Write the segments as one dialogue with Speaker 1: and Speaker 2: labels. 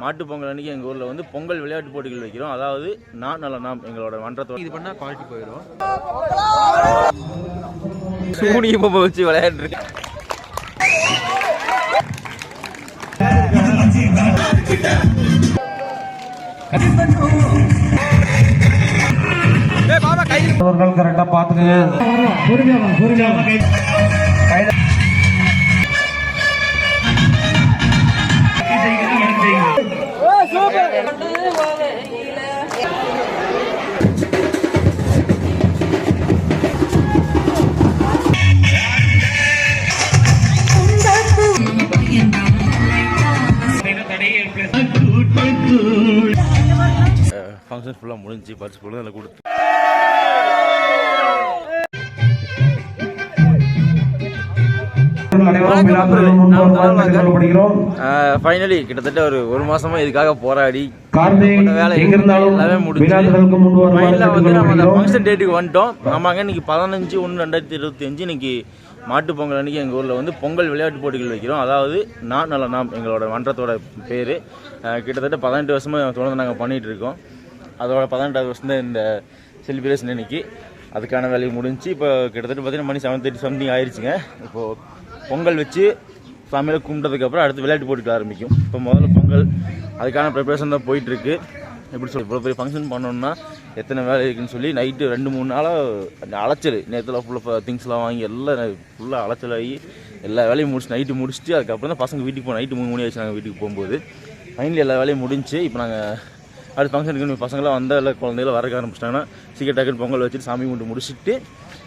Speaker 1: மாட்டு பொங்கல் அன்னைக்கு எங்கள் ஊரில் வந்து பொங்கல் விளையாட்டு போட்டிகள் வைக்கிறோம். அதாவது நான் நல்ல நாம் எங்களோட மன்றத்தோட
Speaker 2: இது பண்ணா குவாலிட்டி போயிடும்.
Speaker 1: சூனிய பொம்மை வச்சு விளையாண்டுருக்கேன்.
Speaker 3: அவர்கள் கரெக்டா பாத்துக்கங்க
Speaker 1: ஃபங்க்ஷன் ஃபுல்லாக முடிஞ்சு பரிசு ஃபுல்லாக அதில் கொடுத்து. ஃபைனலி கிட்டத்தட்ட ஒரு ஒரு மாசமா இதுக்காக போராடி டேட்டுக்கு வந்துட்டோம். ஆமாங்க இன்னைக்கு பதினஞ்சு ஒன்று ரெண்டாயிரத்தி இருபத்தி அஞ்சு இன்னைக்கு மாட்டு பொங்கல் அன்னைக்கு எங்கள் ஊரில் வந்து பொங்கல் விளையாட்டு போட்டிகள் வைக்கிறோம். அதாவது நான் நல்ல நாம் எங்களோட மன்றத்தோட பேர். கிட்டத்தட்ட பதினெட்டு வருஷமாக தொடர்ந்து நாங்கள் பண்ணிகிட்டு இருக்கோம். அதோட பதினெட்டாவது வருஷம் தான் இந்த செலிப்ரேஷன் இன்னைக்கு. அதுக்கான வேலையை முடிஞ்சு இப்போ கிட்டத்தட்ட பார்த்தீங்கன்னா மணி செவன் தேர்ட்டி சம்திங் ஆயிடுச்சுங்க இப்போது பொங்கல் வச்சு சாமியில கும்பிட்டதுக்கப்புறம் அடுத்து விளையாட்டு போட்டிக்கு ஆரம்பிக்கும். இப்போ முதல்ல பொங்கல் அதுக்கான ப்ரிப்பரேஷன் தான் போயிட்டுருக்கு. எப்படி சொல்லி இவ்வளோ பெரிய ஃபங்க்ஷன் பண்ணோம்னா எத்தனை வேலை இருக்குன்னு சொல்லி நைட்டு ரெண்டு மூணு நாளாக அலைச்சல். நேரத்தில் ஃபுல்லாக uh, திங்ஸ்லாம் வாங்கி எல்லாம் ஃபுல்லாக அலைச்சலாகி எல்லா வேலையும் முடிச்சு நைட்டு முடிச்சுட்டு அதுக்கப்புறம் தான் பசங்க வீட்டுக்கு போனோம் நைட்டு மூணு மணி ஆச்சு நாங்கள் வீட்டுக்கு போகும்போது. ஃபைனலி எல்லா வேலையும் முடிஞ்சு இப்போ நாங்கள் அடுத்து ஃபங்க்ஷனுக்கு பசங்களாம் வந்த இல்லை குழந்தைகள வரக்க ஆரம்பிச்சிட்டாங்கன்னா சீக்கிரம் டக்குன்னு பொங்கல் வச்சுட்டு சாமி கும்பிட்டு முடிச்சுட்டு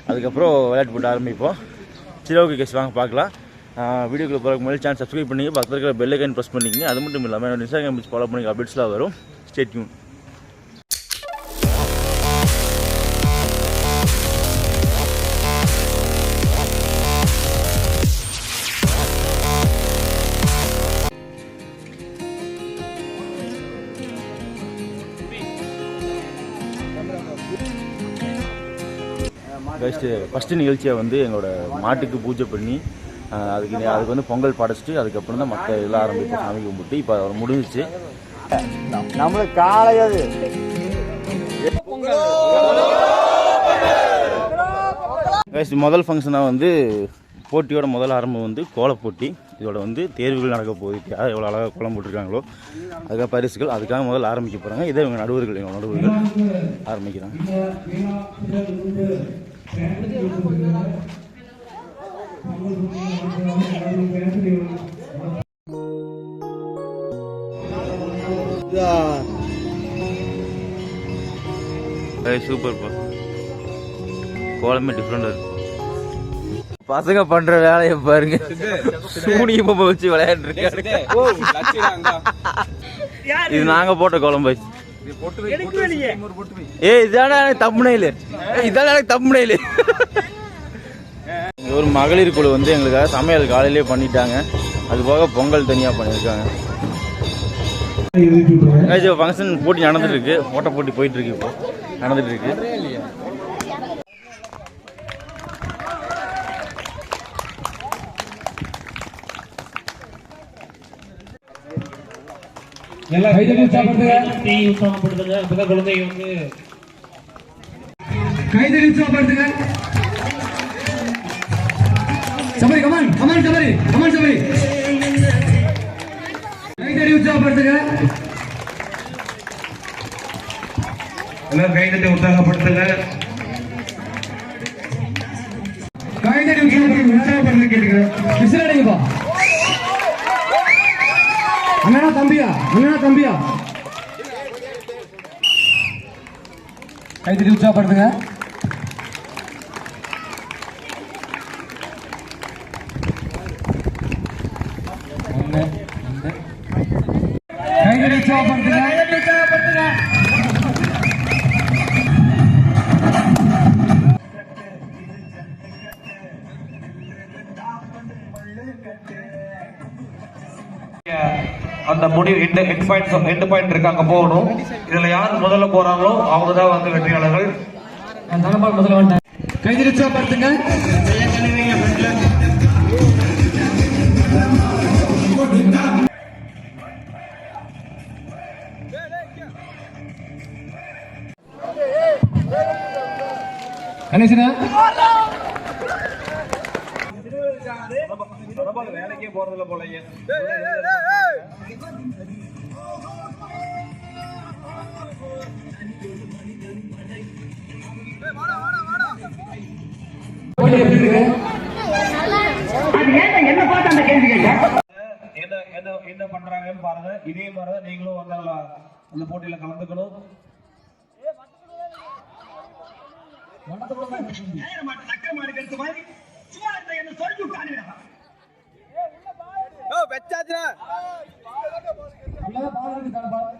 Speaker 1: அதுக்கப்புறம் விளையாட்டு போட்டு ஆரம்பிப்போம். சரி ஓகே கேஸ் வாங்க பார்க்கலாம். வீடியோக்குள்ள போகிறக்கு முன்னாடி சேனல் சப்ஸ்கிரைப் பண்ணிங்க பக்கத்தில் இருக்கிற பெல் ஐக்கன் ப்ரெஸ் பண்ணிக்கங்க. அது மட்டும் இல்லாமல் என்னோட இன்ஸ்டாகிராம் பேஜ் ஃபாலோ பண்ணி அப்டேட்ஸ்லாம் வரும். ஸ்டேட்யூன் ஃபஸ்ட்டு ஃபஸ்ட்டு நிகழ்ச்சியாக வந்து எங்களோட மாட்டுக்கு பூஜை பண்ணி அதுக்கு அதுக்கு வந்து பொங்கல் படைச்சிட்டு அதுக்கப்புறம் தான் மற்ற எல்லாம் ஆரம்பிப்போம் சாமி கும்பிட்டு இப்போ அது முடிஞ்சிச்சு. நம்மளுக்கு காலையாது முதல் ஃபங்க்ஷனாக வந்து போட்டியோட முதல் ஆரம்பம் வந்து கோலப் போட்டி. இதோட வந்து தேர்வுகள் நடக்க போகுது. யார் எவ்வளோ அழகாக கோலம் போட்டிருக்காங்களோ அதுக்காக பரிசுகள். அதுக்காக முதல்ல ஆரம்பிக்க போகிறாங்க இதே இவங்க நடுவர்கள் எங்கள் நடுவர்கள் ஆரம்பிக்கிறாங்க. சூப்பர்ப்பா கோலமே டிஃப்ரெண்டாக இருக்கு. பசங்க பண்ற வேலையை பாருங்க. சூனிய பொம்மை வச்சு விளையாண்டுருக்காங்க இது நாங்க போட்ட கோலம் பாய். ஏய் இதான எனக்கு தம்ப்நெயில் இதான எனக்கு தம்ப்நெயில் இங்க ஒரு மகளிர் குழு வந்து எங்களுக்காக சமையல் காலையிலேயே பண்ணிட்டாங்க. அது போக பொங்கல் தனியா பண்ணியிருக்காங்க. ஃபங்க்ஷன் போட்டி நடந்துட்டு இருக்கு. ஓட்ட போட்டி போயிட்டு இருக்கு இப்போ. நடந்துட்டு இருக்கு.
Speaker 3: எல்லாம் உற்சாகப்படுத்துங்க
Speaker 4: தீ உற்சாகப்படுத்துங்க அப்பதான் குழந்தை வந்து
Speaker 3: கைதட்டி உற்சாகப்படுத்துங்க Sabari come on come on Sabari come on Sabari. கைதட்டி உற்சாகப்படுத்துங்க எல்லாம் கைதட்டி உற்சாகப்படுத்துங்க. கைதட்டி உற்சாகப்படுத்துங்க உற்சாகப்படுத்துங்க கேட்டுக்கிறேன் விசில் அடிங்கப்பா அண்ணா தம்பியா? நீனா தம்பியா? கைதட்டி உற்சாகப்படுத்துங்க. ஒண்ணு, ரெண்டு. கைதட்டி
Speaker 5: அந்த முடிவு எண்டு எட் பாயிண்ட் எண்டு பாயிண்ட் இருக்கு போகணும் இதுல யார் முதல்ல போறாங்களோ அவங்க தான் வந்து வெற்றியாளர்கள்
Speaker 3: தனபால் முதல்ல வந்தேன் கைதிரிச்சா பார்த்துங்க கணேசனா
Speaker 4: போறதில்ல
Speaker 3: இருக்கு
Speaker 4: என்ன என்ன என்ன பண்றாங்கன்னு பாருங்க. இதே மாதிரி நீங்களும் வந்து அதுல அந்த போட்டியில கலந்துக்கணும்.
Speaker 3: உள்ளதா பால் இருக்கு தானே பால் பால்.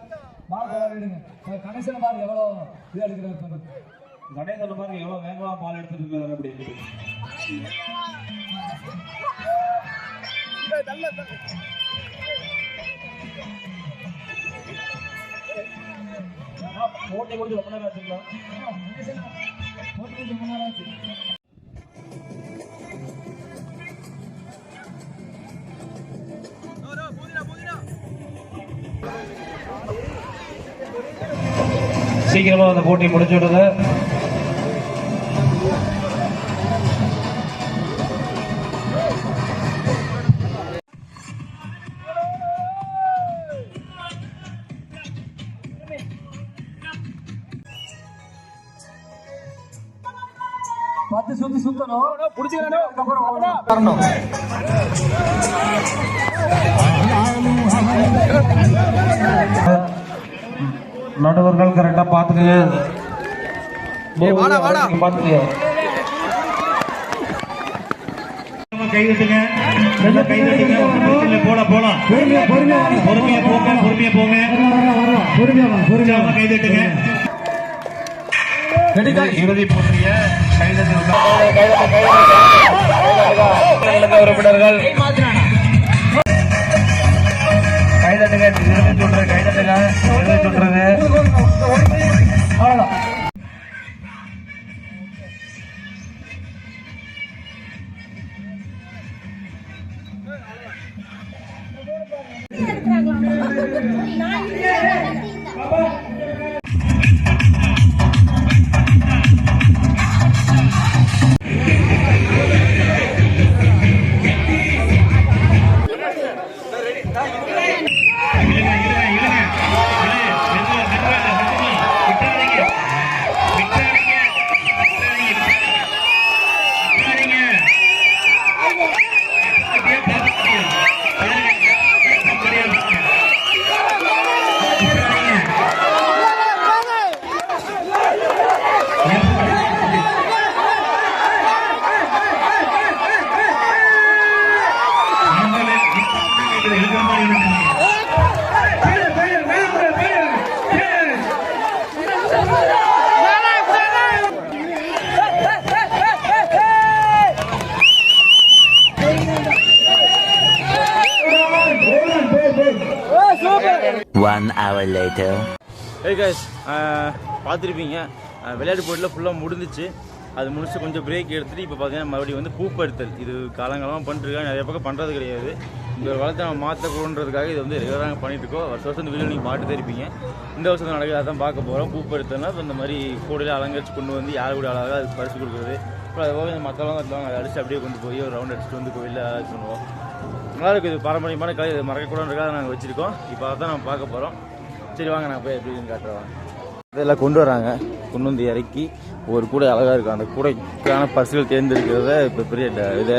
Speaker 3: பால் எடுங்க. கணேசன பால் எவ்வளோ இது எடுக்கிறாரு
Speaker 4: கணேசன் பாருங்க எவ்வளவு வேகமா பால் எடுத்துட்டு இருக்காரு அப்படி போட்டி முடிஞ்சு ரொம்ப நேரம் ஆச்சுங்களா?
Speaker 3: போட்டி ரொம்ப நேரம் ஆச்சு.
Speaker 4: சீக்கிரமா அந்த போட்டி முடிச்சு விடுங்க
Speaker 3: பத்து சுத்தி சுத்தணும். புடிச்சுக்கணும்.
Speaker 4: நடுவர்கள் கரெக்டா பாத்துக்கங்க பாத்துக்கங்க கை தட்டுங்க. நல்லா கை தட்டுங்க. ஒண்ணும் பிரச்சனை இல்லை. போலாம் போலாம்
Speaker 3: பொறுமையா பொறுமையா.
Speaker 4: பொறுமையா போங்க பொறுமையா போங்க.
Speaker 3: பொறுமையா பொறுமையா
Speaker 4: உற்சாகமா
Speaker 3: வாங்க.
Speaker 4: கை தட்டுங்க.
Speaker 3: ரெடிக்கா?
Speaker 4: இறுதி போட்டிய கை தட்டுங்க உறுப்பினர்கள்.
Speaker 6: கைதட்டுங்க சொல்றது கைதட்டுங்க
Speaker 1: சொல்றது அவ்வளோதான் பார்த்துருப்பீங்க. விளையாட்டு போட்டியில் ஃபுல்லாக முடிஞ்சிச்சு. அது முடிச்சு கொஞ்சம் பிரேக் எடுத்துகிட்டு இப்போ பார்த்தீங்கன்னா மறுபடியும் வந்து பூப்படுத்தல் இது காலங்காலமாக பண்ணிட்டுருக்காங்க. நிறைய பக்கம் பண்ணுறது கிடையாது. இந்த ஒரு வளர்த்தை நம்ம மாற்றக்கூடன்றதுக்காக இது வந்து ரெகுலராக பண்ணிட்டு இருக்கோம். வருஷம் வருஷம் இந்த வீடியோ நீங்கள் பாட்டு இருப்பீங்க. இந்த வருஷம் நடக்குது. அதான் பார்க்க போகிறோம் பூப்படுத்தல்னா இப்போ இந்த மாதிரி கூடையில் அலங்கரிச்சு கொண்டு வந்து யார் கூட அழகாக அதுக்கு பரிசு கொடுக்குறது. அப்புறம் அது போக இந்த மற்றவங்க வருவாங்க அதை அடிச்சு அப்படியே கொண்டு போய் ஒரு ரவுண்ட் அடிச்சுட்டு வந்து கோயிலில் இது பண்ணுவோம். நல்லா இருக்குது இது பாரம்பரியமான கலை. இது மறக்கக்கூடாதுக்காக நாங்கள் வச்சுருக்கோம். இப்போ அதான் நம்ம பார்க்க போகிறோம் சரி வாங்க நான் போய் எப்படின்னு காட்டுறேன். இதெல்லாம் கொண்டு வராங்க. கொண்டு வந்து இறக்கி ஒரு கூடை அழகாக இருக்கும் அந்த கூடைக்கான பரிசுகள் தேர்ந்தெடுக்கிறத இப்போ பெரிய இதை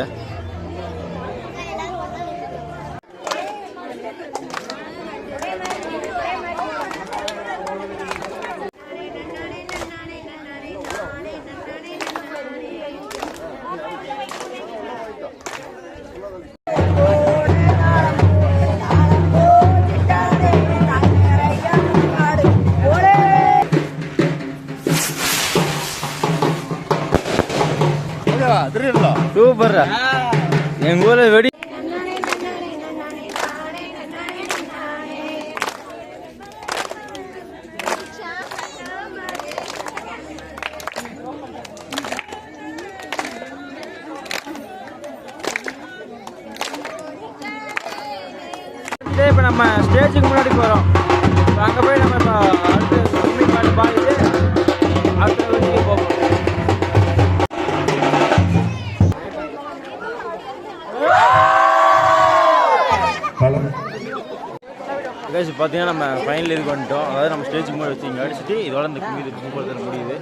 Speaker 1: guys பார்த்தீங்கன்னா நம்ம ஃபைனல் இதுக்கு வந்துட்டோம் அதாவது நம்ம ஸ்டேஜ் முன்னாடி வச்சு இங்கே அடிச்சுட்டு இதோட இந்த கும்மி இது கும்பல் முடியுது.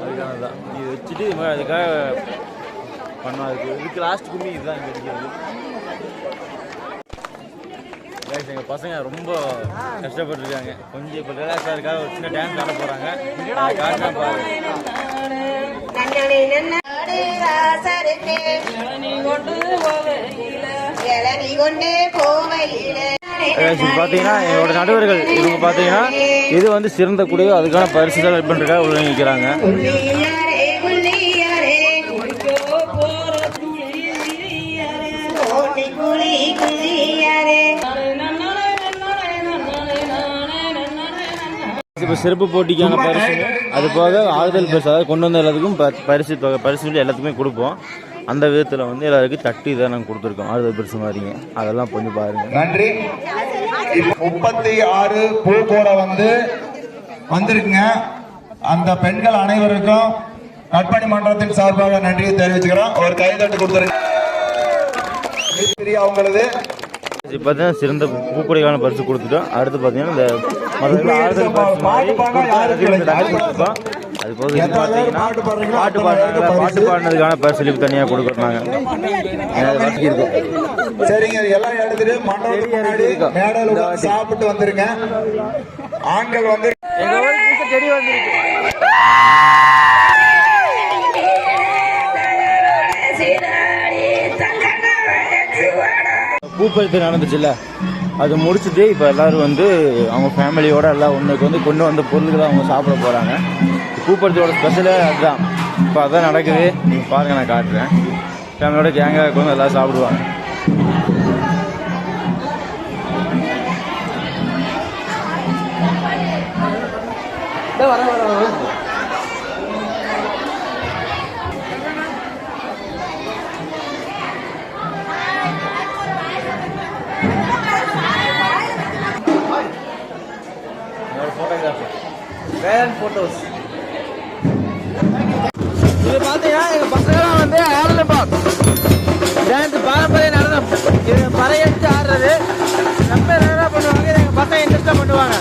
Speaker 1: அதுக்காக தான். இது வச்சுட்டு இது மாதிரி அதுக்காக பண்ணோம். அதுக்கு இதுக்கு லாஸ்ட் கும்மி இதுதான் இங்கே அடிக்கிறது guys எங்கள் பசங்க ரொம்ப கஷ்டப்பட்டுருக்காங்க. கொஞ்சம் இப்போ ரிலாக்ஸாக இருக்காக ஒரு சின்ன டான்ஸ் ஆட போகிறாங்க காட்டினா பாருங்க பார்த்தீங்கன்னா என்னோட நடுவர்கள். இவங்க பார்த்தீங்கன்னா இது வந்து சிறந்த குடியோ அதுக்கான பரிசு செலக்ட் பண்ணுறதுக்காக உள்ள இப்போ சிறப்பு போட்டிக்கான பரிசு அது போக ஆறுதல் பரிசு அதாவது கொண்டு வந்த எல்லாத்துக்கும் ப- பரிசு தொகை பரிசு எல்லாத்துக்குமே கொடுப்போம். அந்த விதத்தில் வந்து எல்லாருக்கும் தட்டி இதை நாங்கள் கொடுத்துருக்கோம். ஆறுதல் பரிசு மாதிரிங்க. அதெல்லாம் கொஞ்சம் பாருங்கள்
Speaker 7: நன்றி. முப்பத்தி ஆறு பூ போட வந்து வந்திருக்குங்க. அந்த பெண்கள் அனைவருக்கும் நட்பணி மன்றத்தின் சார்பாக நன்றியை தெரிவிச்சுக்கிறோம். ஒரு கைதட்டு கொடுத்துருங்க. அவங்களது
Speaker 1: பார்த்தீங்கன்னா சிறந்த பூக்குடைக்கான பரிசு கொடுத்துட்டோம். அடுத்து பார்த்தீங்கன்னா இந்த மற்ற அது போக பாட்டு பாடுறாங்க பாட்டு பாடினதுக்கான பரிசு சொல்லி தனியாக கொடுக்குறாங்க
Speaker 7: சரிங்க எல்லாம் எடுத்துட்டு மண்டபத்துக்கு முன்னாடி மேடையில் சாப்பிட்டு வந்துருங்க ஆண்கள் வந்து
Speaker 1: செடி வந்திருக்கு. பூப்பறித்து நடந்துச்சுல்ல. அது முடிச்சுட்டு இப்போ எல்லாரும் வந்து அவங்க ஃபேமிலியோட எல்லாம் ஒன்றுக்கு வந்து கொண்டு வந்த பொருள்களை அவங்க சாப்பிட போகிறாங்க பூப்பறித்தோட ஸ்பெஷலே அதுதான். இப்போ அதான் நடக்குது. நீங்கள் பாருங்கள் நான் காட்டுறேன். ஃபேமிலியோட கேங்காக வந்து எல்லாம் சாப்பிடுவாங்க. ஃபோட்டோகிராஃபர் வேலன் ஃபோட்டோஸ் இது பார்த்தீங்கன்னா எங்கள் பசங்களாம் வந்து ஆடலப்பா டான்ஸ் பாரம்பரிய நடனம். இது பறையடிச்சு ஆடுறது. நம்ம என்ன பண்ணுவாங்க? எங்கள் பசங்க இன்ட்ரெஸ்ட்டாக பண்ணுவாங்க.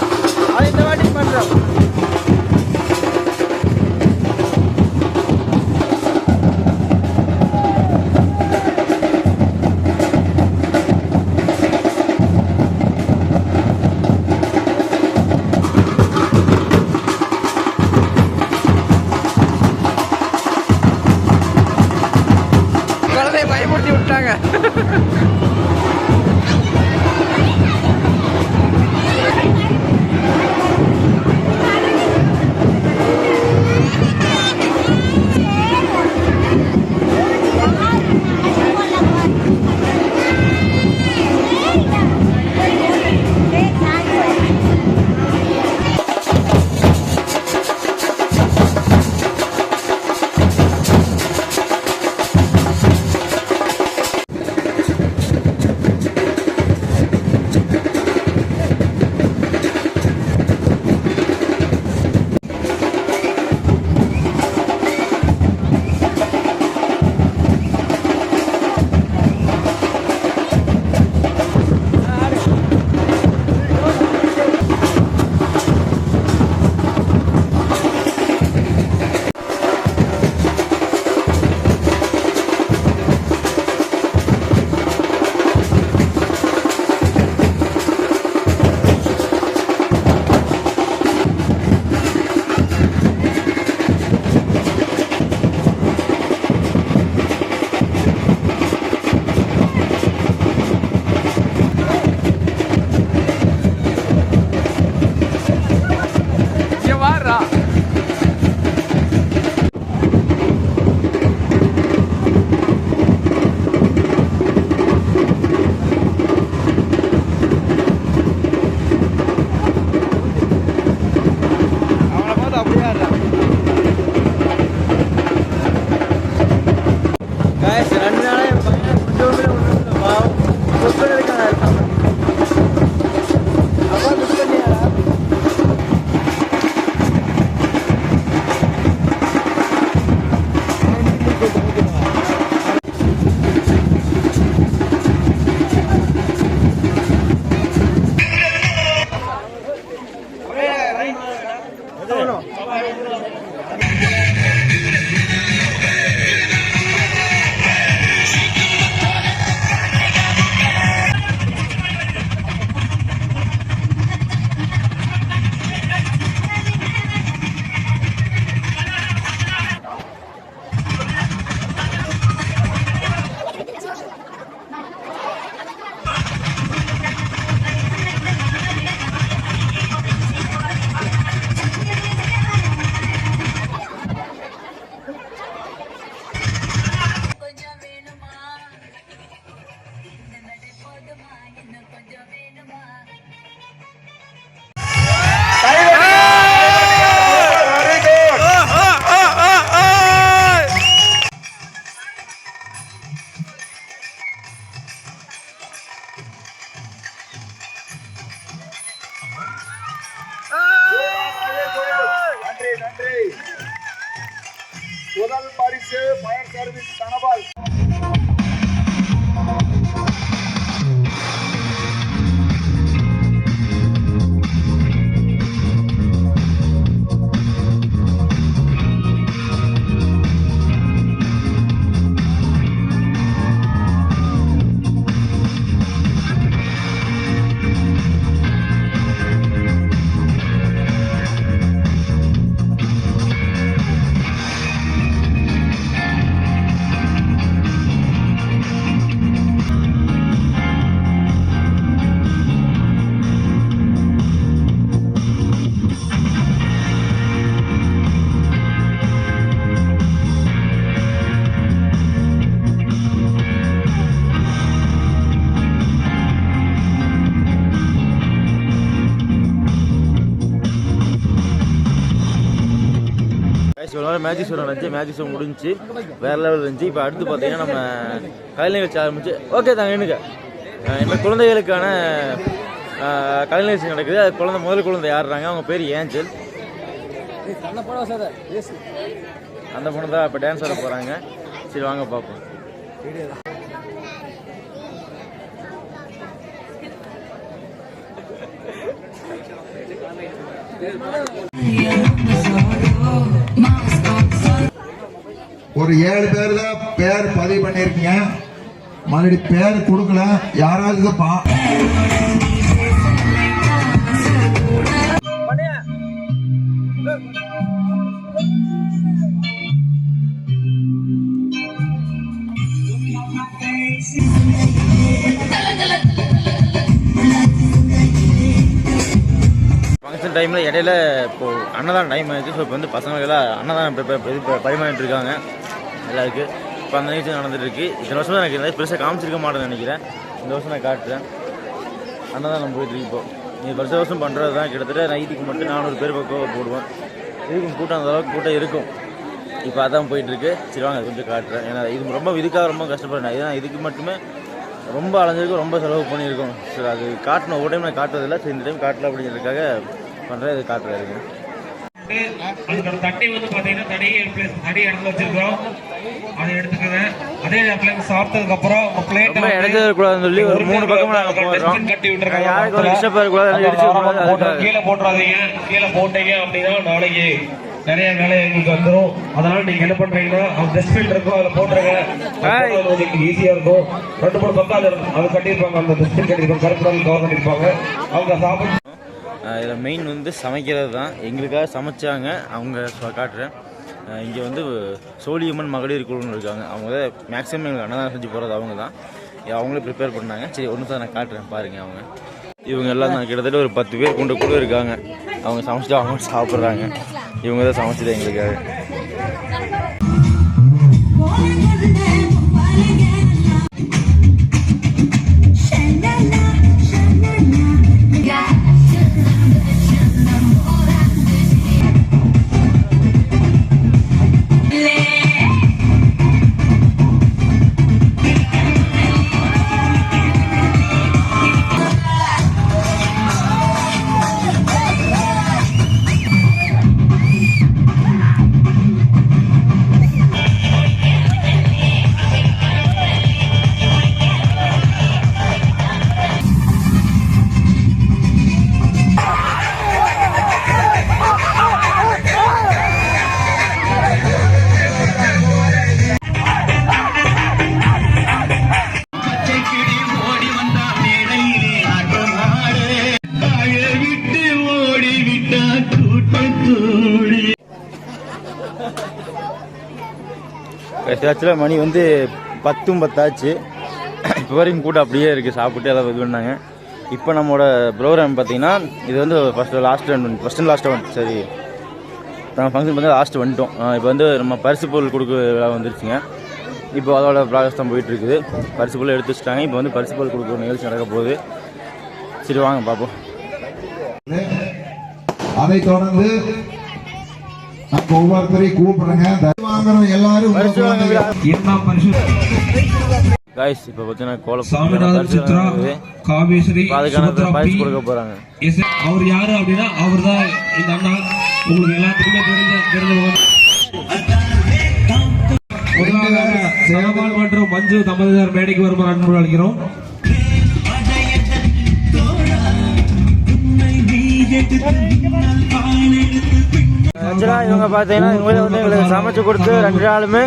Speaker 1: கைஸ் மேஜிக் ஷோ நடந்துச்சு. மேஜிக் ஷோ முடிஞ்சு வேற லெவல் இருந்துச்சு. இப்போ அடுத்து பார்த்தீங்கன்னா நம்ம கலை நிகழ்ச்சி ஆரம்பிச்சு ஓகே தாங்க என்னங்க இந்த குழந்தைகளுக்கான கலை நிகழ்ச்சி நடக்குது. அது குழந்தை முதல் குழந்தை ஆடுறாங்க அவங்க பேர் ஏஞ்சல். அந்த பொண்ணு தான் இப்போ டான்ஸ் ஆட போகிறாங்க சரி வாங்க பார்ப்போம்
Speaker 7: ஒரு ஏழு பேர் தான் பேர் பதிவு பண்ணியிருக்கீங்க மறுபடி பேர் கொடுக்கல. யாராவது பா
Speaker 1: டைமில் இடையில இப்போது அன்னதானம் டைம் ஆயிடுச்சு. ஸோ இப்போ வந்து பசங்களுக்கெல்லாம் அன்னதானம் இப்போ இப்போ இது பரிமாறிட்டு இருக்காங்க. எல்லாருக்கு இப்போ அந்த நிகழ்ச்சி நடந்துட்டுருக்கு. இத்தனை வருஷம் எனக்கு எதாவது பெருசாக காமிச்சிருக்க மாட்டேன்னு நினைக்கிறேன். இந்த வருஷம் நான் காட்டுறேன். அன்னதானம் போயிட்டுருக்கு இப்போது இப்போ. நீ வருஷ வருஷம் பண்ணுறது தான். கிட்டத்தட்ட நைட்டுக்கு மட்டும் நானூறு பேர் பக்கம் போடுவேன் இருக்கும் கூட்டம் அந்த அளவுக்கு கூட்டம் இருக்கும். இப்போ அதான் போயிட்டுருக்கு. சரி வாங்க அது கொஞ்சம் காட்டுறேன். ஏன்னா இது ரொம்ப இதுக்காக ரொம்ப கஷ்டப்படுறேன். ஏன்னா இதுக்கு மட்டுமே ரொம்ப அலைஞ்சிருக்கும் ரொம்ப செலவு பண்ணியிருக்கோம். சரி அது காட்டணும். ஒரு டைம் நான் காட்டுறதில்ல. சரி இந்த டைம் காட்டல அப்படிங்கிறதுக்காக பண்ணுறேன் இது காட்டுறாருங்க
Speaker 4: அதுக்கான தண்ணி வந்து பாத்தீங்கன்னா தனி பிளேஸ் தனி இடத்துல வச்சிருக்கோம் அதை எடுத்துக்கோங்க. அதே பிளேட் சாப்பிட்டதுக்கு அப்புறம் உங்க பிளேட்
Speaker 1: சொல்லி ஒரு மூணு போடுறோம்.
Speaker 4: கட்டி விட்டுருக்காங்க
Speaker 1: யாருக்கு ஒரு
Speaker 4: கீழே போட்டுறாதீங்க. கீழே போட்டீங்க அப்படின்னா நாளைக்கு நிறைய வேலை எங்களுக்கு வந்துரும். அதனால நீங்க என்ன பண்றீங்கன்னா அவங்க டஸ்ட்பின் இருக்கும் அதுல போட்டுருங்க. உங்களுக்கு ஈஸியா இருக்கும். ரெண்டு மூணு பக்கம் அது அது கட்டியிருப்பாங்க அந்த டஸ்ட்பின் கட்டியிருப்பாங்க கருப்பு கவர் கட்டியிருப்பாங்க அவங்க சாப்பிட்டு
Speaker 1: இதில் மெயின் வந்து சமைக்கிறது தான். எங்களுக்காக சமைச்சாங்க. அவங்க காட்டுறேன். இங்கே வந்து சோழியம்மன் மகளிர் குழுன்னு இருக்காங்க. அவங்க தான் மேக்ஸிமம் எங்களுக்கு அன்னதானம் செஞ்சு போகிறது அவங்க தான். அவங்களே ப்ரிப்பேர் பண்ணாங்க. சரி ஒன்று தான் நான் காட்டுறேன். பாருங்கள் அவங்க. இவங்க எல்லாம் நான் கிட்டத்தட்ட ஒரு பத்து பேர் கொண்டு கூட இருக்காங்க. அவங்க சமைச்சிட்டு அவங்க சாப்பிட்றாங்க. இவங்க தான் சமைச்சது எங்களுக்காக. ஆக்சுவலாக மணி வந்து பத்தும் பத்தாச்சு. இப்போ வரைக்கும் கூட்டம் அப்படியே இருக்குது சாப்பிட்டு எல்லாம் இது பண்ணாங்க. இப்போ நம்மளோட ப்ரோக்ராம் பார்த்தீங்கன்னா இது வந்து first last first and last one சரி. நம்ம ஃபங்க்ஷன் பார்த்தா லாஸ்ட் வந்துட்டோம். இப்போ வந்து நம்ம பரிசு பொருள் கொடுக்க விழா வந்துருச்சுங்க. இப்போ அதோட ப்ராசஸ் தான் போயிட்டுருக்குது. பரிசு பொருள் எடுத்து வச்சுட்டாங்க. இப்போ வந்து பரிசு பொருள் கொடுக்குற நிகழ்ச்சி நடக்க போகுது. சரி வாங்க பார்ப்போம்.
Speaker 7: அதை தொடர்ந்து நம்ம ஒவ்வொருத்தரையும் கூப்பிடுறேங்க. வாங்குறோம் எல்லாரும்
Speaker 1: காய்ஸ் இப்போ பார்த்தீங்கன்னா கோலம் பரிசு கொடுக்க போகிறாங்க
Speaker 4: எஸ் அவர் யாரு அப்படின்னா அவர் தான் இந்த அண்ணா. உங்களுக்கு எல்லாத்துக்குமே தெரிஞ்ச தெரிஞ்சவங்க ஜெயபால் மற்றும் மஞ்சு தம்பதியார் மேடைக்கு வருமாறு அன்பு அளிக்கிறோம்
Speaker 1: ஆக்சுவலாக இவங்க பார்த்தீங்கன்னா இவங்களே வந்து எங்களுக்கு சமைச்சு கொடுத்து ரெண்டு நாளுமே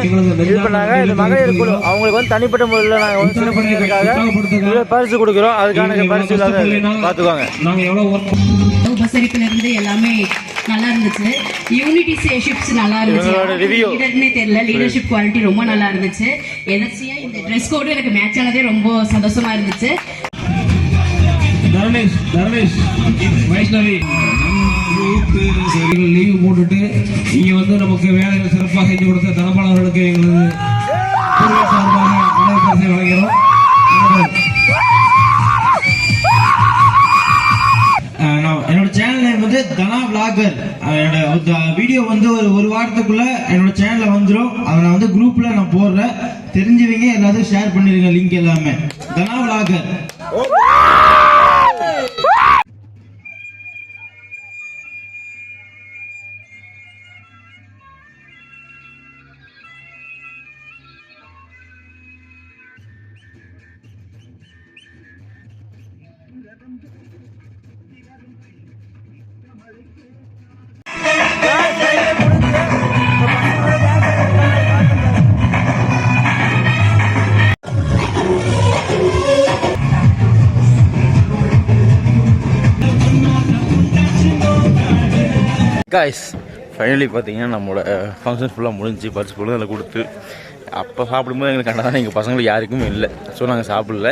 Speaker 1: இது பண்ணாங்க. இந்த மகளிர் குழு. அவங்களுக்கு வந்து தனிப்பட்ட முறையில் நாங்கள் வந்து சிறப்பு பண்ணியிருக்காங்க இதில் பரிசு கொடுக்குறோம். அதுக்கான பரிசு இல்லாத
Speaker 4: ஒர்க்
Speaker 8: உபசரிப்புல இருந்து எல்லாமே நல்லா இருந்துச்சு. யூனிட்டி ஷிப்ஸ் நல்லா இருந்துச்சு. தெரியல. லீடர்ஷிப் குவாலிட்டி ரொம்ப நல்லா இருந்துச்சு. எதர்ச்சியா இந்த ட்ரெஸ் கோடு எனக்கு மேட்ச் ஆனதே ரொம்ப சந்தோஷமா இருந்துச்சு.
Speaker 4: தரணேஷ் தரணேஷ் வைஷ்ணவி. லீவு போட்டுட்டு இங்க வந்து நமக்கு வேலைகள் சிறப்பாக செஞ்சு கொடுத்த தனபாளர்களுக்கு எங்களது சார்பாக உணவு வழங்குகிறோம்.
Speaker 9: நான் என்னோட சேனல் நேம் வந்து தனா விளாகர் என்னோட வீடியோ வந்து ஒரு ஒரு வாரத்துக்குள்ள என்னோட சேனல்ல வந்துடும் அதை நான் வந்து குரூப்ல நான் போடுறேன். தெரிஞ்சவங்க எல்லாத்தையும் ஷேர் பண்ணிருங்க லிங்க் எல்லாமே. தனா விளாகர்
Speaker 1: காய்ஸ் ஃபைனலி பார்த்தீங்கன்னா நம்மளோட ஃபங்க்ஷன் ஃபுல்லாக முடிஞ்சு பரிசு ஃபுல்லாக அதில் கொடுத்து அப்போ சாப்பிடும்போது எங்களுக்கு கண்டாதான் எங்கள் பசங்களுக்கு யாருக்குமே இல்லை. ஸோ நாங்கள் சாப்பிடல.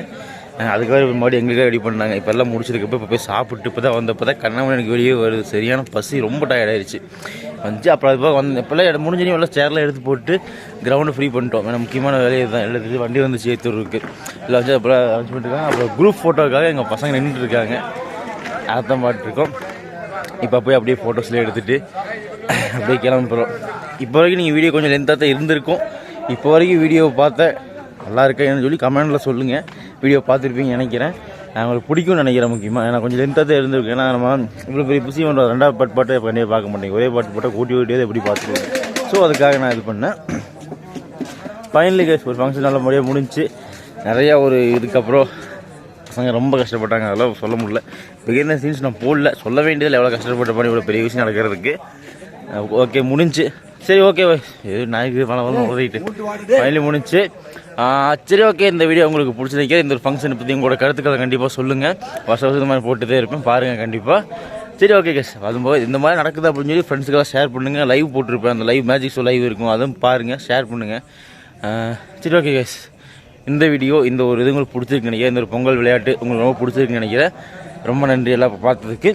Speaker 1: அஹ் அதுக்காக மறுபடியும் எங்களுக்காக ரெடி பண்ணாங்க. இப்போ எல்லாம் முடிச்சிருக்கப்போ இப்போ போய் சாப்பிட்டு இப்போ தான் வந்தப்போ தான் கண்ணாமணி எனக்கு வெளியே வருது. சரியான பசி ரொம்ப டயர்டாயிருச்சு ஆயிடுச்சு. வந்து அப்புறம் அதுபோக வந்து இப்போல்லாம் முடிஞ்சு எல்லாம் சேர்லாம் எடுத்து போட்டு கிரவுண்டை ஃப்ரீ பண்ணிட்டோம். ஏன்னா முக்கியமான வேலையை தான் எடுத்து வண்டி வந்து சேத்தூருக்கு இல்லை வச்சு அப்புறம் அரேஞ்ச் பண்ணிருக்காங்க அப்புறம் குரூப் ஃபோட்டோக்காக எங்கள் பசங்க நின்றுட்டு இருக்காங்க. அதான் பாட்டுருக்கோம் இப்போ போய் அப்படியே ஃபோட்டோஸ்லாம் எடுத்துகிட்டு அப்படியே கிளம்புறோம். இப்போ வரைக்கும் நீங்கள் வீடியோ கொஞ்சம் லென்த்தாக தான் இருந்திருக்கும். இப்போ வரைக்கும் வீடியோவை பார்த்தேன். நல்லா இருக்கேன்னு சொல்லி கமெண்டில் சொல்லுங்கள் வீடியோ பார்த்துருப்பீங்கன்னு நினைக்கிறேன். நான் உங்களுக்கு பிடிக்கும்னு நினைக்கிறேன் முக்கியமாக ஏன்னா கொஞ்சம் லென்த்தாக தான் இருந்திருக்கும். ஏன்னா நம்ம இவ்வளோ பெரிய புசி பண்ணுறோம் ரெண்டாவது பாட்டு பாட்டு கண்டிப்பாக பார்க்க மாட்டேங்க. ஒரே பாட்டு போட்டால் கூட்டி ஓட்டியதை எப்படி பார்த்துருவேன் ஸோ அதுக்காக நான் இது பண்ணேன். ஃபைனலி கேஸ் ஒரு ஃபங்க்ஷன் நல்ல முறையாக முடிஞ்சு நிறையா ஒரு இதுக்கப்புறம் பசங்க ரொம்ப கஷ்டப்பட்டாங்க. அதெல்லாம் சொல்ல முடியல. பிகினர் சீன்ஸ் நான் போடல. சொல்ல வேண்டியதில் எவ்வளோ கஷ்டப்பட்ட பண்ணி இவ்வளோ பெரிய விஷயம் நடக்கிறதுக்கு. ஓகே முடிஞ்சு. சரி ஓகே நாய்க்கு பணம் வந்து உதவிட்டு ஃபைனலி முடிஞ்சு. சரி ஓகே. இந்த வீடியோ உங்களுக்கு பிடிச்சிருக்கே இந்த ஒரு ஃபங்க்ஷனை பற்றி உங்களோட கருத்துக்களை கண்டிப்பாக சொல்லுங்கள் வருஷ வருஷம் இந்த மாதிரி போட்டுட்டே இருப்பேன். பாருங்கள் கண்டிப்பாக சரி ஓகே கேஸ் அதுபோது இந்த மாதிரி நடக்குது அப்படின்னு சொல்லி ஃப்ரெண்ட்ஸுக்கெல்லாம் ஷேர் பண்ணுங்கள் லைவ் போட்டிருப்பேன். அந்த லைவ் மேஜிக் ஷோ லைவ் இருக்கும். அதுவும் பாருங்கள் ஷேர் பண்ணுங்கள் சரி ஓகே கேஸ் இந்த வீடியோ இந்த ஒரு இது உங்களுக்கு பிடிச்சிருக்கு நினைக்கிறேன். இந்த ஒரு பொங்கல் விளையாட்டு உங்களுக்கு ரொம்ப பிடிச்சிருக்குன்னு நினைக்கிறேன். ரொம்ப நன்றி எல்லாம் பார்த்ததுக்கு.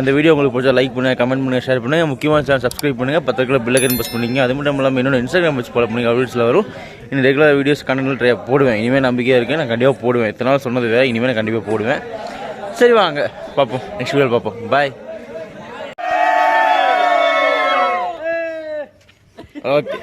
Speaker 1: இந்த வீடியோ உங்களுக்கு பிடிச்சா லைக் பண்ணுங்கள் கமெண்ட் பண்ணுங்கள் ஷேர் பண்ணுங்கள் முக்கியமான சேனல் சப்ஸ்கிரைப் பண்ணுங்கள் பத்து கிலோ பில்லைக்கன் பஸ் பண்ணிங்க அது மட்டும் இல்லாமல் இன்னொன்று இன்ஸ்டாகிராம் வச்சு ஃபாலோ பண்ணுங்க. அப்டேட்ஸில் வரும். இன்னும் ரெகுலர் வீடியோஸ் கண்டென்ட் ட்ரை போடுவேன். இனிமேல் நம்பிக்கையாக இருக்கேன். நான் கண்டிப்பாக போடுவேன். இத்தனை நாள் சொன்னது வேறு. இனிமேல் நான் கண்டிப்பாக போடுவேன். சரி வாங்க. பார்ப்போம். நெக்ஸ்ட் வீடியோ பார்ப்போம். Bye okay